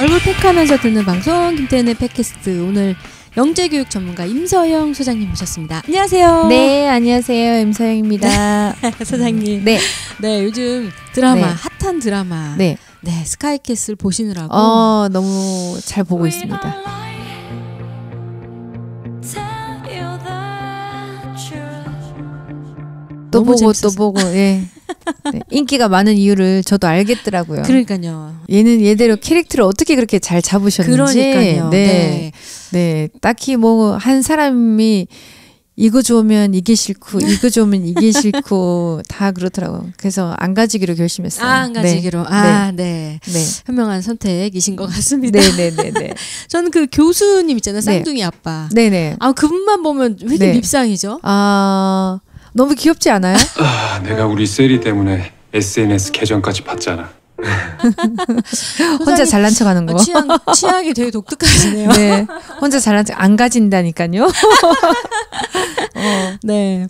얼굴 팩하면서 듣는 방송 김태현의 팩캐스트 오늘 영재교육 전문가 임서영 소장님 모셨습니다. 안녕하세요. 네, 안녕하세요. 임서영입니다. 소장님. 네, 네, 요즘 드라마 네. 핫한 드라마 네. 네, 스카이캐슬 보시느라고 어, 너무 잘 보고 있습니다. 또 보고. 또 보고, 예. 네, 인기가 많은 이유를 저도 알겠더라고요. 그러니까요. 얘는 얘대로 캐릭터를 어떻게 그렇게 잘 잡으셨는지. 그러니까요. 네, 네. 네. 딱히 뭐 한 사람이 이거 좋으면 이게 싫고 이거 좋으면 이게 싫고 다 그렇더라고요. 그래서 안 가지기로 결심했어요. 아, 한 가지기로. 네. 아, 네. 네. 현명한 선택이신 것 같습니다. 네, 네, 네, 네. 저는 그 교수님 있잖아요. 네. 쌍둥이 아빠. 네, 네. 아, 그분만 보면 왜 이렇게 네. 밉상이죠? 아, 너무 귀엽지 않아요? 아, 내가 우리 세리 때문에 SNS 계정까지 봤잖아. 혼자 잘난 척 하는 거. 아, 취향, 취향이 되게 독특하시네요. 네. 혼자 잘난 척 안 가진다니까요. 어, 네.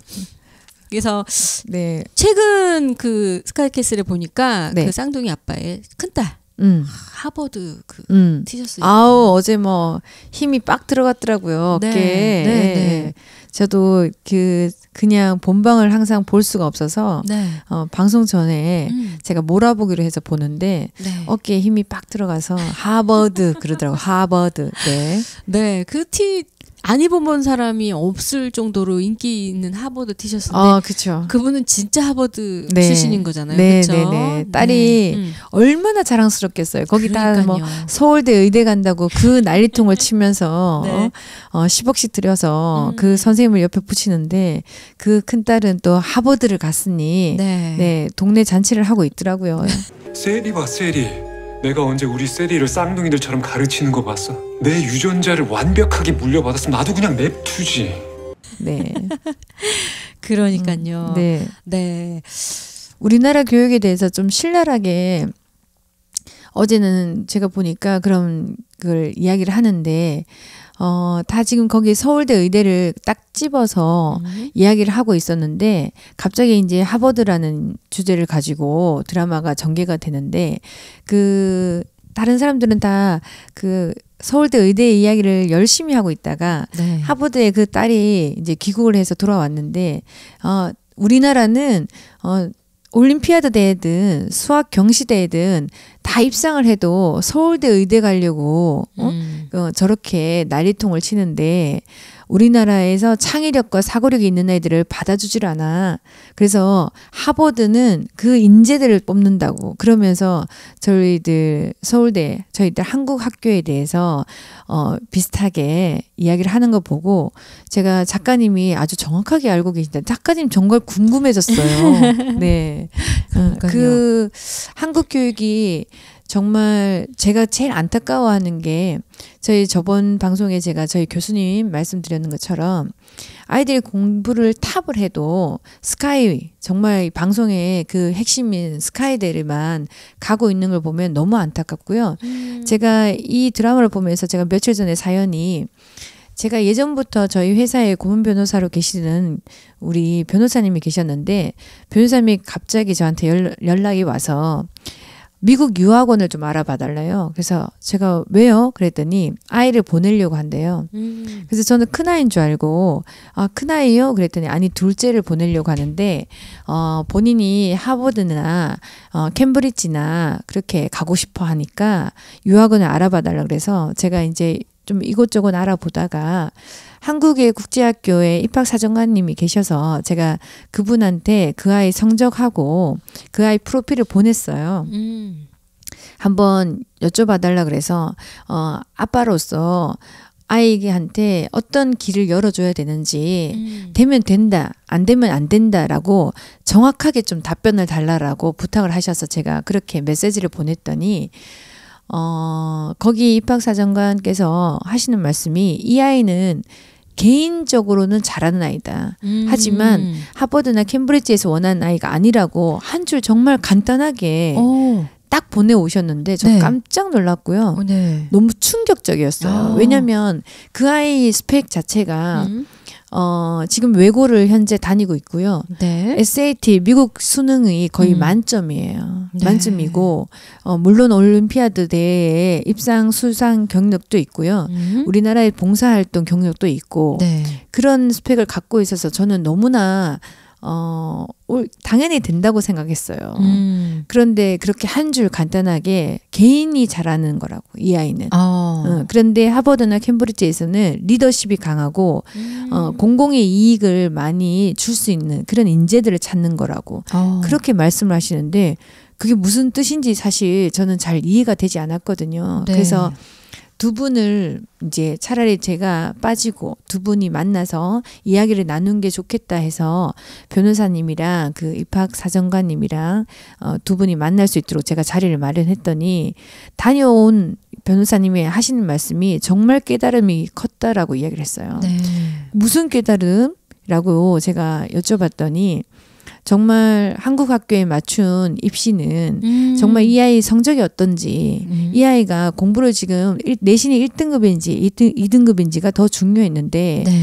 그래서 네. 최근 그 스카이캐슬에 보니까 네. 그 쌍둥이 아빠의 큰딸 음. 하버드 그 음. 티셔츠 아우, 어제 뭐 힘이 빡 들어갔더라고요. 네, 어깨에. 네, 네. 저도 그 그냥 본방을 항상 볼 수가 없어서 네. 어, 방송 전에 음, 제가 몰아보기로 해서 보는데 네. 어깨에 힘이 빡 들어가서 하버드 그러더라고. 하버드. 네. 네. 그 티 안 입어본 사람이 없을 정도로 인기 있는 하버드 티셔츠인데 아, 그렇죠. 그분은 진짜 하버드 네. 출신인 거잖아요. 네, 그렇죠? 네, 네. 딸이 음. 얼마나 자랑스럽겠어요. 거기다 뭐. 서울대 의대 간다고 그 난리통을 치면서 네. 어, 어, 10억씩 들여서 음. 그 선생님을 옆에 붙이는데 그 큰 딸은 또 하버드를 갔으니 네. 네. 동네 잔치를 하고 있더라고요. 세리 봐, 세리. 내가 언제 우리 세리를 쌍둥이들처럼 가르치는 거 봤어? 내 유전자를 완벽하게 물려받았으면 나도 그냥 냅두지. 네. 그러니까요. 네. 네. 우리나라 교육에 대해서 좀 신랄하게 어제는 제가 보니까 그런 걸 이야기를 하는데 어, 다 지금 거기 서울대 의대를 딱 집어서 음. 이야기를 하고 있었는데 갑자기 이제 하버드라는 주제를 가지고 드라마가 전개가 되는데 그 다른 사람들은 다 그 서울대 의대 이야기를 열심히 하고 있다가 네. 하버드에 그 딸이 이제 귀국을 해서 돌아왔는데 어 우리나라는 어 올림피아드 대회든 수학 경시 대회든 다 입상을 해도 서울대 의대 가려고 어? 음. 어, 저렇게 난리통을 치는데 우리나라에서 창의력과 사고력이 있는 애들을 받아주질 않아. 그래서 하버드는 그 인재들을 뽑는다고 그러면서 저희들 서울대 저희들 한국 학교에 대해서 어 비슷하게 이야기를 하는 거 보고 제가 작가님이 아주 정확하게 알고 계신다. 작가님 정말 궁금해졌어요. 네. 어, 그러니까요. 그 한국 교육이 정말 제가 제일 안타까워하는 게 저희 저번 방송에 제가 저희 교수님 말씀드렸는 것처럼 아이들이 공부를 탑을 해도 스카이 정말 이 방송의 그 핵심인 스카이대를만 가고 있는 걸 보면 너무 안타깝고요. 음. 제가 이 드라마를 보면서 제가 며칠 전에 사연이 제가 예전부터 저희 회사에 고문 변호사로 계시는 우리 변호사님이 계셨는데 변호사님이 갑자기 저한테 연, 연락이 와서 미국 유학원을 좀 알아봐 달래요. 그래서 제가 왜요? 그랬더니 아이를 보내려고 한대요. 음. 그래서 저는 큰 아이인 줄 알고 아 큰 아이요? 그랬더니 아니 둘째를 보내려고 하는데 어 본인이 하버드나 어 캠브리지나 그렇게 가고 싶어 하니까 유학원을 알아봐 달라 그래서 제가 이제 좀 이곳저곳 알아보다가 한국의 국제학교에 입학사정관님이 계셔서 제가 그분한테 그 아이 성적하고 그 아이 프로필을 보냈어요. 음. 한번 여쭤봐달라 그래서 어 아빠로서 아이한테 어떤 길을 열어줘야 되는지 음. 되면 된다 안 되면 안 된다라고 정확하게 좀 답변을 달라라고 부탁을 하셔서 제가 그렇게 메시지를 보냈더니 어 거기 입학사정관께서 하시는 말씀이 이 아이는 개인적으로는 잘하는 아이다. 음. 하지만 하버드나 캠브리지에서 원하는 아이가 아니라고 한 줄 정말 간단하게 오. 딱 보내 오셨는데 저 네. 깜짝 놀랐고요. 어, 네. 너무 충격적이었어요. 아. 왜냐하면 그 아이 스펙 자체가 음. 어, 지금 외고를 현재 다니고 있고요. 네. SAT 미국 수능이 거의 음. 만점이에요. 네. 만점이고 어, 물론 올림피아드 대회에 입상 수상 경력도 있고요. 음. 우리나라의 봉사활동 경력도 있고 네. 그런 스펙을 갖고 있어서 저는 너무나 어, 올- 당연히 된다고 생각했어요. 음. 그런데 그렇게 한 줄 간단하게 개인이 잘하는 거라고 이 아이는. 어. 어, 그런데 하버드나 캠브리지에서는 리더십이 강하고 음. 어, 공공의 이익을 많이 줄 수 있는 그런 인재들을 찾는 거라고 어. 그렇게 말씀을 하시는데 그게 무슨 뜻인지 사실 저는 잘 이해가 되지 않았거든요. 네. 그래서 두 분을 이제 차라리 제가 빠지고 두 분이 만나서 이야기를 나눈 게 좋겠다 해서 변호사님이랑 그 입학 사정관님이랑 어, 두 분이 만날 수 있도록 제가 자리를 마련했더니 다녀온 변호사님이 하시는 말씀이 정말 깨달음이 컸다라고 이야기를 했어요. 네. 무슨 깨달음이라고 제가 여쭤봤더니 정말 한국 학교에 맞춘 입시는 음. 정말 이 아이 성적이 어떤지 음. 이 아이가 공부를 지금 일- 내신이 1등급인지 2등, 2등급인지가 더 중요했는데 네.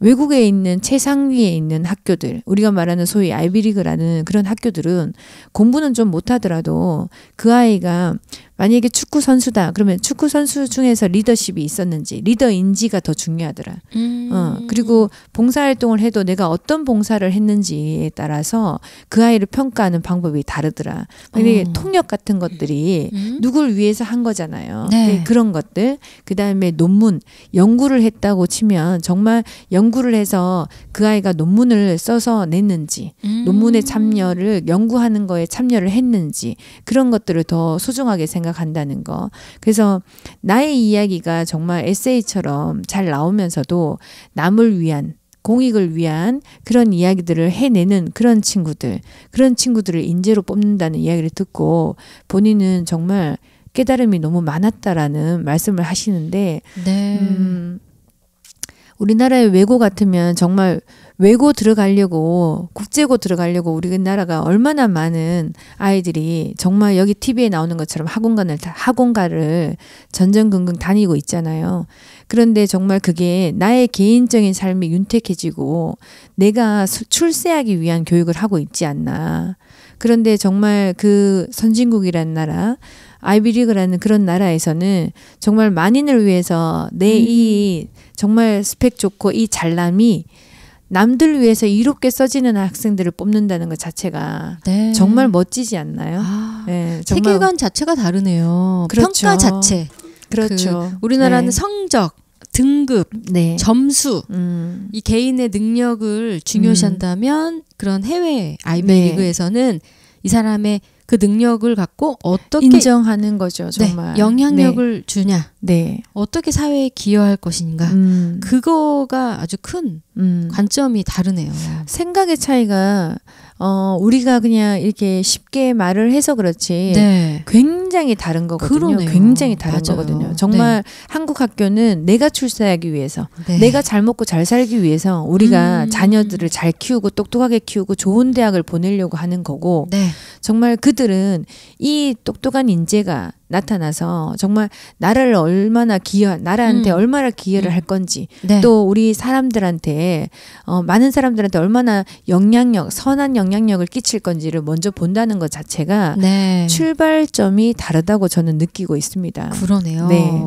외국에 있는 최상위에 있는 학교들 우리가 말하는 소위 아이비리그라는 그런 학교들은 공부는 좀 못하더라도 그 아이가 만약에 축구 선수다 그러면 축구 선수 중에서 리더십이 있었는지 리더인지가 더 중요하더라. 음. 어, 그리고 봉사 활동을 해도 내가 어떤 봉사를 했는지에 따라서 그 아이를 평가하는 방법이 다르더라. 만약에 어. 통역 같은 것들이 음. 누굴 위해서 한 거잖아요. 네. 그런 것들. 그 다음에 논문, 연구를 했다고 치면 정말 연구를 해서 그 아이가 논문을 써서 냈는지, 음. 논문에 참여를, 연구하는 거에 참여를 했는지, 그런 것들을 더 소중하게 생각 한다는 거. 그래서 나의 이야기가 정말 에세이처럼 잘 나오면서도 남을 위한, 공익을 위한 그런 이야기들을 해내는 그런 친구들, 그런 친구들을 인재로 뽑는다는 이야기를 듣고 본인은 정말 깨달음이 너무 많았다라는 말씀을 하시는데, 네. 음, 우리나라의 외고 같으면 정말 외고 들어가려고 국제고 들어가려고 우리나라가 얼마나 많은 아이들이 정말 여기 TV에 나오는 것처럼 학원가를 다- 학원가를 전전긍긍 다니고 있잖아요. 그런데 정말 그게 나의 개인적인 삶이 윤택해지고 내가 수- 출세하기 위한 교육을 하고 있지 않나. 그런데 정말 그 선진국이라는 나라, 아이비리그라는 그런 나라에서는 정말 만인을 위해서 내이 정말 스펙 좋고 이 잘남이 남들 위해서 이롭게 써지는 학생들을 뽑는다는 것 자체가 네. 정말 멋지지 않나요? 아, 네, 정말 세계관 자체가 다르네요. 그렇죠. 평가 자체. 그렇죠. 우리나라는 네. 성적, 등급, 네. 점수, 음. 이 개인의 능력을 중요시한다면 그런 해외 아이비리그에서는 이 사람의 그 능력을 갖고 어떻게 인정하는 거죠, 네, 정말. 영향력을 주냐, 네. 어떻게 사회에 기여할 것인가, 네. 음. 그거가 아주 큰 음. 관점이 다르네요. 생각의 차이가 어 우리가 그냥 이렇게 쉽게 말을 해서 그렇지 네. 굉장히 다른 거거든요. 그러네요. 굉장히 다른 맞아요. 거거든요. 정말 한국 학교는 내가 출세하기 위해서, 네. 내가 잘 먹고 잘 살기 위해서 우리가 음. 자녀들을 잘 키우고 똑똑하게 키우고 좋은 대학을 보내려고 하는 거고 네. 정말 그들은 이 똑똑한 인재가 나타나서 정말 나라를 얼마나 기여, 나라한테 음. 얼마나 기여를 음. 할 건지 네. 또 우리 사람들한테 어, 많은 사람들한테 얼마나 영향력, 선한 영향력을 끼칠 건지를 먼저 본다는 것 자체가 네. 출발점이 다르다고 저는 느끼고 있습니다. 그러네요. 네.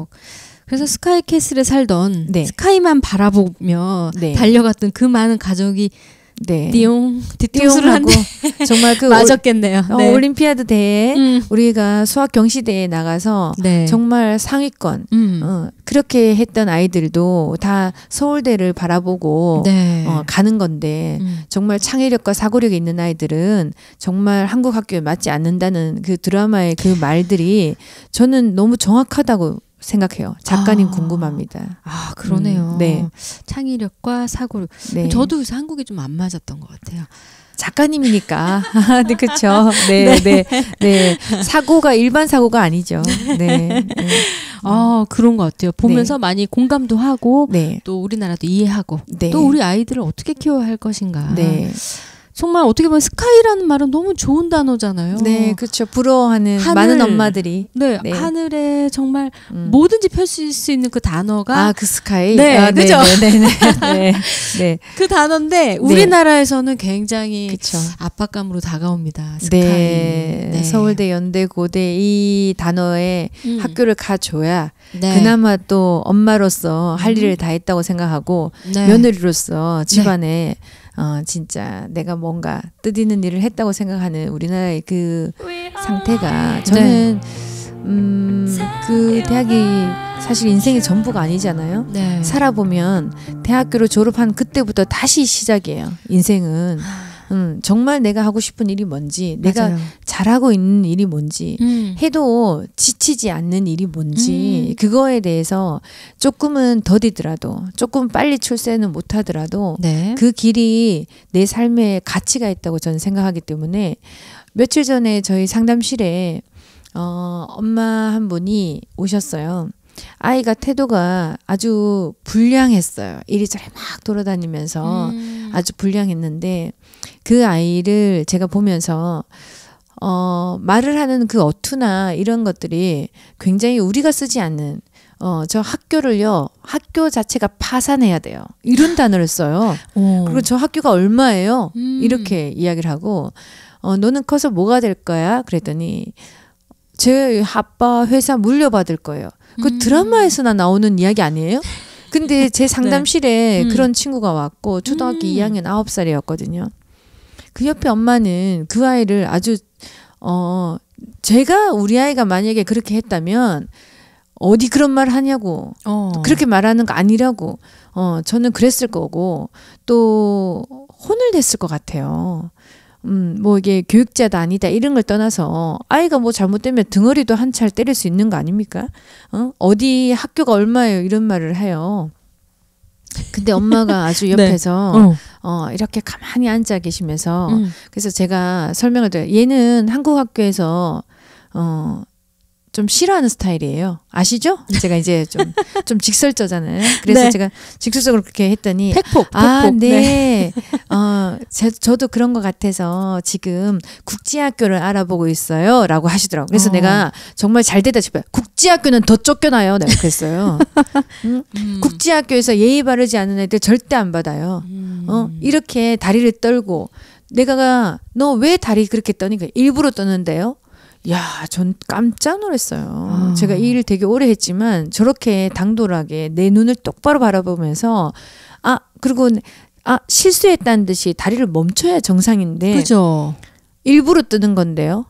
그래서 스카이 캐슬에 살던 네. 스카이만 바라보며 네. 달려갔던 그 많은 가족이 네. 띠용 뒤통수를 한대 정말 그 맞았겠네요. 올, 네. 어, 올림피아드 대회 음. 우리가 수학 경시 대회에 나가서 네. 정말 상위권 음. 어, 그렇게 했던 아이들도 다 서울대를 바라보고 네. 어, 가는 건데 음. 정말 창의력과 사고력이 있는 아이들은 정말 한국 학교에 맞지 않는다는 그 드라마의 그 말들이 저는 너무 정확하다고 생각해요. 작가님 아. 궁금합니다. 아 그러네요. 음, 네. 창의력과 사고력. 네. 저도 한국이 좀 안 맞았던 것 같아요. 작가님이니까. 네, 그렇죠. 네, 네, 네. 사고가 일반 사고가 아니죠. 네, 네. 아 그런 것 같아요. 보면서 많이 공감도 하고 네, 또 우리나라도 이해하고 네. 또 우리 아이들을 어떻게 키워야 할 것인가. 네, 정말 어떻게 보면 스카이라는 말은 너무 좋은 단어잖아요. 네, 그렇죠. 부러워하는 하늘. 많은 엄마들이 네, 네. 하늘에 정말 음. 뭐든지 펼칠 수 있는 그 단어가 아, 그 스카이. 네, 아, 그죠? 네, 네, 네, 네. 네. 그 단어인데 우리나라에서는 굉장히 그렇죠. 압박감으로 다가옵니다. 스카이. 네. 서울대, 연대, 고대 이 단어에 음. 학교를 가줘야 네. 그나마 또 엄마로서 할 음. 일을 다 했다고 생각하고 네. 며느리로서 집안에 어 진짜 내가 뭔가 뜻있는 일을 했다고 생각하는 우리나라의 그 상태가 저는 음그 대학이 사실 인생의 전부가 아니잖아요. 네. 살아보면 대학교를 졸업한 그때부터 다시 시작이에요. 인생은 음, 정말 내가 하고 싶은 일이 뭔지, 내가 맞아요. 잘하고 있는 일이 뭔지, 음. 해도 지치지 않는 일이 뭔지 음. 그거에 대해서 조금은 더디더라도 조금 빨리 출세는 못하더라도 네. 그 길이 내 삶에 가치가 있다고 저는 생각하기 때문에 며칠 전에 저희 상담실에 어, 엄마 한 분이 오셨어요. 아이가 태도가 아주 불량했어요. 이리저리 막 돌아다니면서 음. 아주 불량했는데 그 아이를 제가 보면서 어 말을 하는 그 어투나 이런 것들이 굉장히 우리가 쓰지 않는 어 저 학교를요 학교 자체가 파산해야 돼요 이런 단어를 써요 오. 그리고 저 학교가 얼마예요 음. 이렇게 이야기를 하고 어 너는 커서 뭐가 될 거야 그랬더니 제 아빠 회사 물려받을 거예요 그 음. 드라마에서나 나오는 이야기 아니에요? 근데 제 상담실에 음. 그런 친구가 왔고 초등학교 음. 2학년 9살이었거든요. 그 옆에 엄마는 그 아이를 아주 어 제가 우리 아이가 만약에 그렇게 했다면 어디 그런 말 하냐고 어. 그렇게 말하는 거 아니라고 어 저는 그랬을 거고 또 혼을 냈을 것 같아요. 음, 뭐 이게 교육자다 아니다 이런 걸 떠나서 아이가 뭐 잘못되면 등어리도 한 찰 때릴 수 있는 거 아닙니까? 어? 어디 학교가 얼마예요 이런 말을 해요. 근데 엄마가 아주 네. 옆에서 어. 어, 이렇게 가만히 앉아 계시면서 음. 그래서 제가 설명을 드려요. 얘는 한국 학교에서 어, 좀 싫어하는 스타일이에요. 아시죠? 제가 이제 좀, 좀 직설저잖아요. 그래서 네. 제가 직설적으로 그렇게 했더니 팩폭. 아, 팩폭. 네. 어, 제, 저도 그런 것 같아서 지금 국제학교를 알아보고 있어요. 라고 하시더라고요. 그래서 어. 내가 정말 잘 되다 싶어요. 국제학교는 더 쫓겨나요. 내가 그랬어요. 응? 음. 국제학교에서 예의 바르지 않은 애들 절대 안 받아요. 음. 어, 이렇게 다리를 떨고 내가 너 왜 다리 그렇게 떠니까 일부러 떠는데요. 야, 전 깜짝 놀랐어요. 아. 제가 이 일을 되게 오래 했지만 저렇게 당돌하게 내 눈을 똑바로 바라보면서 아, 그리고 아, 실수했다는 듯이 다리를 멈춰야 정상인데 그죠. 일부러 뜨는 건데요.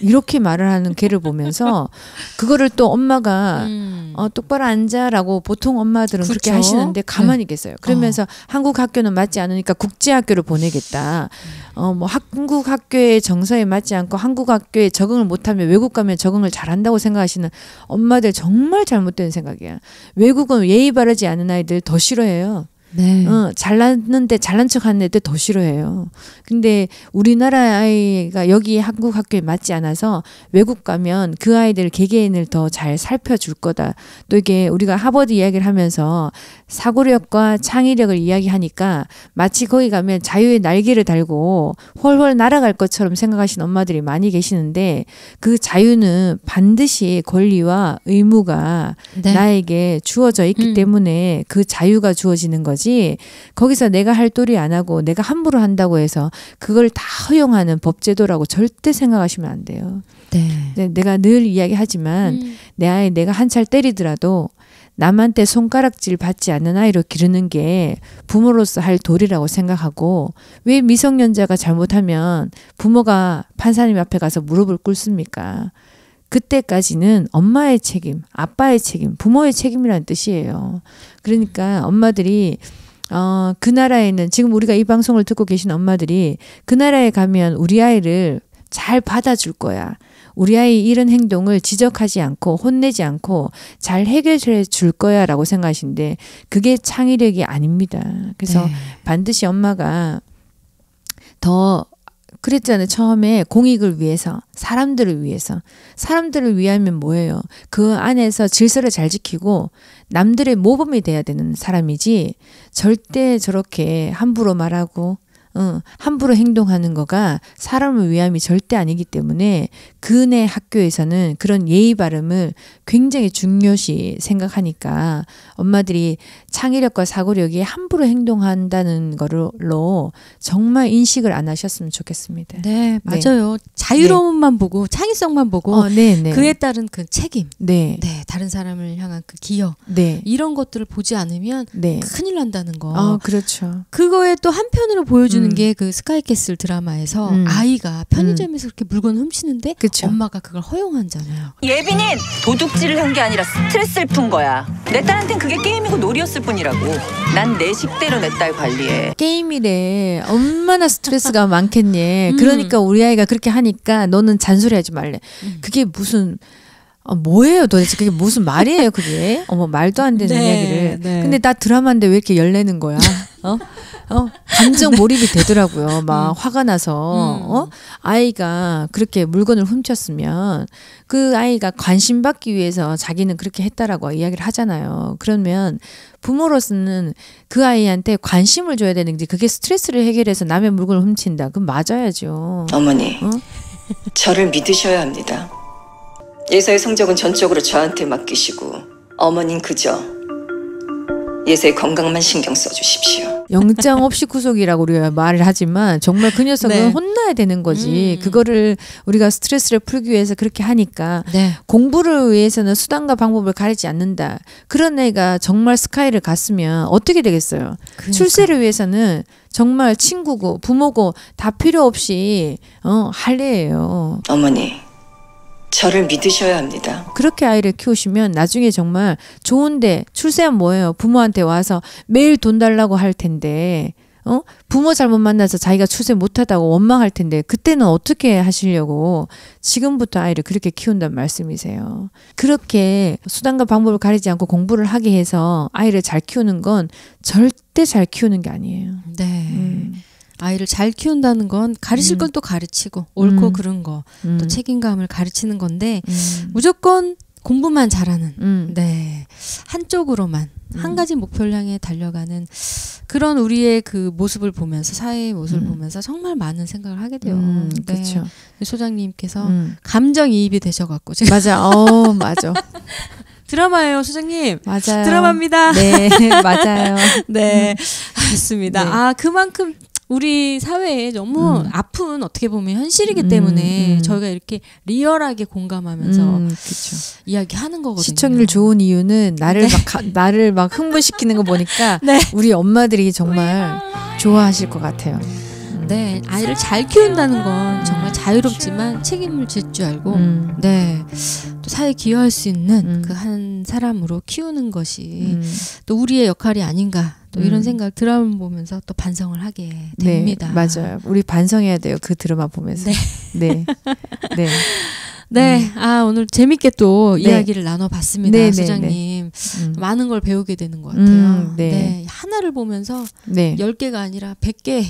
이렇게 말을 하는 걔를 보면서 그거를 또 엄마가 음. 어, 똑바로 앉아라고 보통 엄마들은 그렇게 그렇죠. 하시는데 가만히 계세요. 그러면서 한국 학교는 맞지 않으니까 국제 학교를 보내겠다. 어, 뭐 한국 학교의 정서에 맞지 않고 한국 학교에 적응을 못하면 외국 가면 적응을 잘한다고 생각하시는 엄마들 정말 잘못된 생각이야. 외국은 예의 바르지 않은 아이들 더 싫어해요. 네. 어, 잘났는데 잘난 척 하는 애들 더 싫어해요. 근데 우리나라 아이가 여기 한국 학교에 맞지 않아서 외국 가면 그 아이들 개개인을 더 잘 살펴줄 거다. 또 이게 우리가 하버드 이야기를 하면서 사고력과 창의력을 이야기하니까 마치 거기 가면 자유의 날개를 달고 훨훨 날아갈 것처럼 생각하시는 엄마들이 많이 계시는데 그 자유는 반드시 권리와 의무가 네. 나에게 주어져 있기 음. 때문에 그 자유가 주어지는 거지 거기서 내가 할 도리 안 하고 내가 함부로 한다고 해서 그걸 다 허용하는 법제도라고 절대 생각하시면 안 돼요. 네. 네, 내가 늘 이야기하지만 음. 내 아이 내가 한찰 때리더라도 남한테 손가락질 받지 않는 아이로 기르는 게 부모로서 할 도리라고 생각하고 왜 미성년자가 잘못하면 부모가 판사님 앞에 가서 무릎을 꿇습니까? 그때까지는 엄마의 책임, 아빠의 책임, 부모의 책임이라는 뜻이에요. 그러니까 엄마들이 어, 그 나라에는 지금 우리가 이 방송을 듣고 계신 엄마들이 그 나라에 가면 우리 아이를 잘 받아줄 거야. 우리 아이 이런 행동을 지적하지 않고 혼내지 않고 잘 해결해 줄 거야 라고 생각하시는데 그게 창의력이 아닙니다. 그래서 네. 반드시 엄마가 더 그랬잖아요. 처음에 공익을 위해서, 사람들을 위해서. 사람들을 위하면 뭐예요? 그 안에서 질서를 잘 지키고 남들의 모범이 돼야 되는 사람이지 절대 저렇게 함부로 말하고, 어, 함부로 행동하는 거가 사람을 위함이 절대 아니기 때문에 그네 학교에서는 그런 예의 바름을 굉장히 중요시 생각하니까 엄마들이 창의력과 사고력이 함부로 행동한다는 거로 정말 인식을 안 하셨으면 좋겠습니다. 네, 맞아요. 자유로움만 보고 창의성만 보고 어, 네, 네. 그에 따른 그 책임, 네, 네, 다른 사람을 향한 그 기여, 네, 이런 것들을 보지 않으면 네. 큰일 난다는 거. 아, 그렇죠. 그거에 또 한편으로 보여주는 음. 게그 스카이캐슬 드라마에서 음. 아이가 편의점에서 그렇게 물건 훔치는데 그쵸. 엄마가 그걸 허용한잖아요. 예빈이 도둑질을 한 게 아니라 스트레스를 푼 거야. 내 딸한텐 그게 게임이고 놀이였을 뿐이라고. 난 내 식대로 내 딸 관리해. 게임이래. 얼마나 스트레스가 많겠니. 음. 그러니까 우리 아이가 그렇게 하니까 너는 잔소리하지 말래. 음. 그게 무슨 어, 뭐예요 도대체 그게 무슨 말이에요 그게 어머 말도 안 되는 네, 이야기를 네. 근데 나 드라마인데 왜 이렇게 열내는 거야 어? 어? 감정 몰입이 되더라고요. 막 화가 나서. 음. 어? 아이가 그렇게 물건을 훔쳤으면 그 아이가 관심 받기 위해서 자기는 그렇게 했다라고 이야기를 하잖아요. 그러면 부모로서는 그 아이한테 관심을 줘야 되는지 그게 스트레스를 해결해서 남의 물건을 훔친다. 그럼 맞아야죠. 어머니, 어? 저를 믿으셔야 합니다. 예서의 성적은 전적으로 저한테 맡기시고 어머닌 그저 예서의 건강만 신경 써주십시오. 영장 없이 구속이라고 우리가 말을 하지만 정말 그 녀석은 네. 혼나야 되는 거지. 음. 그거를 우리가 스트레스를 풀기 위해서 그렇게 하니까 네. 공부를 위해서는 수단과 방법을 가리지 않는다. 그런 애가 정말 스카이를 갔으면 어떻게 되겠어요? 그러니까. 출세를 위해서는 정말 친구고 부모고 다 필요 없이 어, 할 애예요. 어머니, 저를 믿으셔야 합니다. 그렇게 아이를 키우시면 나중에 정말 좋은데 출세한 뭐예요? 부모한테 와서 매일 돈 달라고 할 텐데 어? 부모 잘못 만나서 자기가 출세 못하다고 원망할 텐데 그때는 어떻게 하시려고 지금부터 아이를 그렇게 키운단 말씀이세요. 그렇게 수단과 방법을 가리지 않고 공부를 하게 해서 아이를 잘 키우는 건 절대 잘 키우는 게 아니에요. 네. 음. 아이를 잘 키운다는 건 가르칠 음. 건또 가르치고 옳고 음. 그른 거, 음. 또 책임감을 가르치는 건데 음. 무조건 공부만 잘하는 음. 네 한쪽으로만 음. 한 가지 목표를 향해 달려가는 그런 우리의 그 모습을 보면서 사회의 모습을 음. 보면서 정말 많은 생각을 하게 돼요. 음, 네. 그렇죠. 소장님께서 음. 감정 이입이 되셔갖고 제가 맞아. 어, 맞아. 드라마예요, 소장님. 맞아요. 드라마입니다. 네, 맞아요. 네, 알겠습니다. 네. 아 그만큼 우리 사회에 너무 음. 아픈 어떻게 보면 현실이기 음, 때문에 음. 저희가 이렇게 리얼하게 공감하면서 음. 이야기하는 거거든요. 시청률 좋은 이유는 나를 네. 막 가- 나를 막 흥분시키는 거 보니까 네. 우리 엄마들이 정말 좋아하실 것 같아요. 음. 네, 아이를 잘 키운다는 건 정말 자유롭지만 책임을 질 줄 알고 음. 네. 또 사회에 기여할 수 있는 음. 그한 사람으로 키우는 것이 음. 또 우리의 역할이 아닌가 또 이런 음. 생각 드라마 보면서 또 반성을 하게 네, 됩니다. 맞아요. 우리 반성해야 돼요. 그 드라마 보면서. 네. 네. 네, 아 오늘 재밌게 또 네. 이야기를 나눠봤습니다, 네, 네, 소장님. 음. 많은 걸 배우게 되는 것 같아요. 음, 네. 네. 하나를 보면서 네. 열 개가 아니라 백개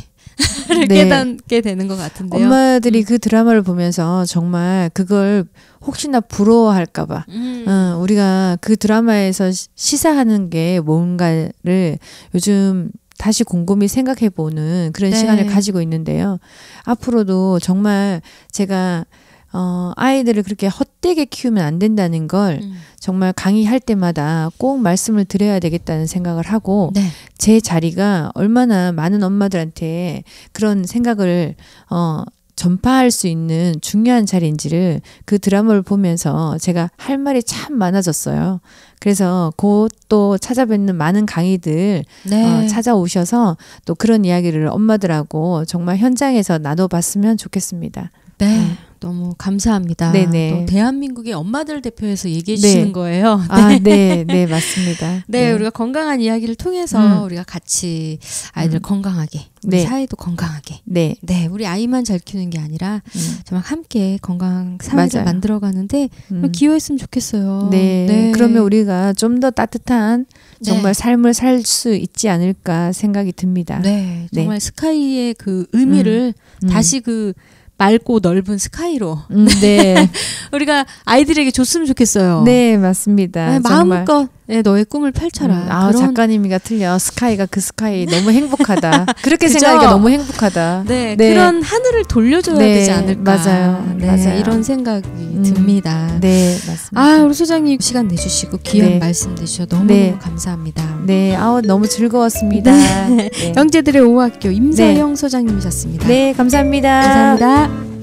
를 네. 깨닫게 되는 것 같은데요. 엄마들이 음. 그 드라마를 보면서 정말 그걸 혹시나 부러워할까봐 음. 어, 우리가 그 드라마에서 시- 시사하는 게 뭔가를 요즘 다시 곰곰이 생각해 보는 그런 네. 시간을 가지고 있는데요. 앞으로도 정말 제가 어, 아이들을 그렇게 헛되게 키우면 안 된다는 걸 음. 정말 강의할 때마다 꼭 말씀을 드려야 되겠다는 생각을 하고 네. 제 자리가 얼마나 많은 엄마들한테 그런 생각을 어 전파할 수 있는 중요한 자리인지를 그 드라마를 보면서 제가 할 말이 참 많아졌어요. 그래서 곧 또 찾아뵙는 많은 강의들 네. 어, 찾아오셔서 또 그런 이야기를 엄마들하고 정말 현장에서 나눠봤으면 좋겠습니다. 네. 음. 너무 감사합니다. 네네. 또 대한민국의 엄마들을 대표해서 얘기해 네. 주시는 거예요. 아, 네, 네, 맞습니다. 네, 우리가 건강한 이야기를 통해서 음. 우리가 같이 아이들 음. 건강하게, 우리 네. 사회도 건강하게. 네, 네, 우리 아이만 잘 키우는 게 아니라 음, 정말 함께 건강한 사회를 맞아요. 만들어 가는데 음. 기여했으면 좋겠어요. 네. 그러면 우리가 좀 더 따뜻한 정말 네. 삶을 살 수 있지 않을까 생각이 듭니다. 네, 네. 정말 스카이의 그 의미를 음. 다시 그 맑고 넓은 스카이로 음, 네. 우리가 아이들에게 줬으면 좋겠어요. 네, 맞습니다. 네. 마음껏 네, 너의 꿈을 펼쳐라. 음, 아 그런 작가님이가 틀려. 스카이가 그 스카이 너무 행복하다. 그렇게? 생각하니까 너무 행복하다. 네, 네. 그런 하늘을 돌려줘야 네, 되지 않을까. 맞아요. 네, 맞아요. 이런 생각이 음. 듭니다. 네 맞습니다. 아, 우리 소장님 시간 내주시고 귀한 네. 말씀 해주셔서 너무너무 네. 감사합니다. 네, 아우 너무 즐거웠습니다. 네, 형제들의 오학교 임서영 소장님이셨습니다. 네 감사합니다. 감사합니다.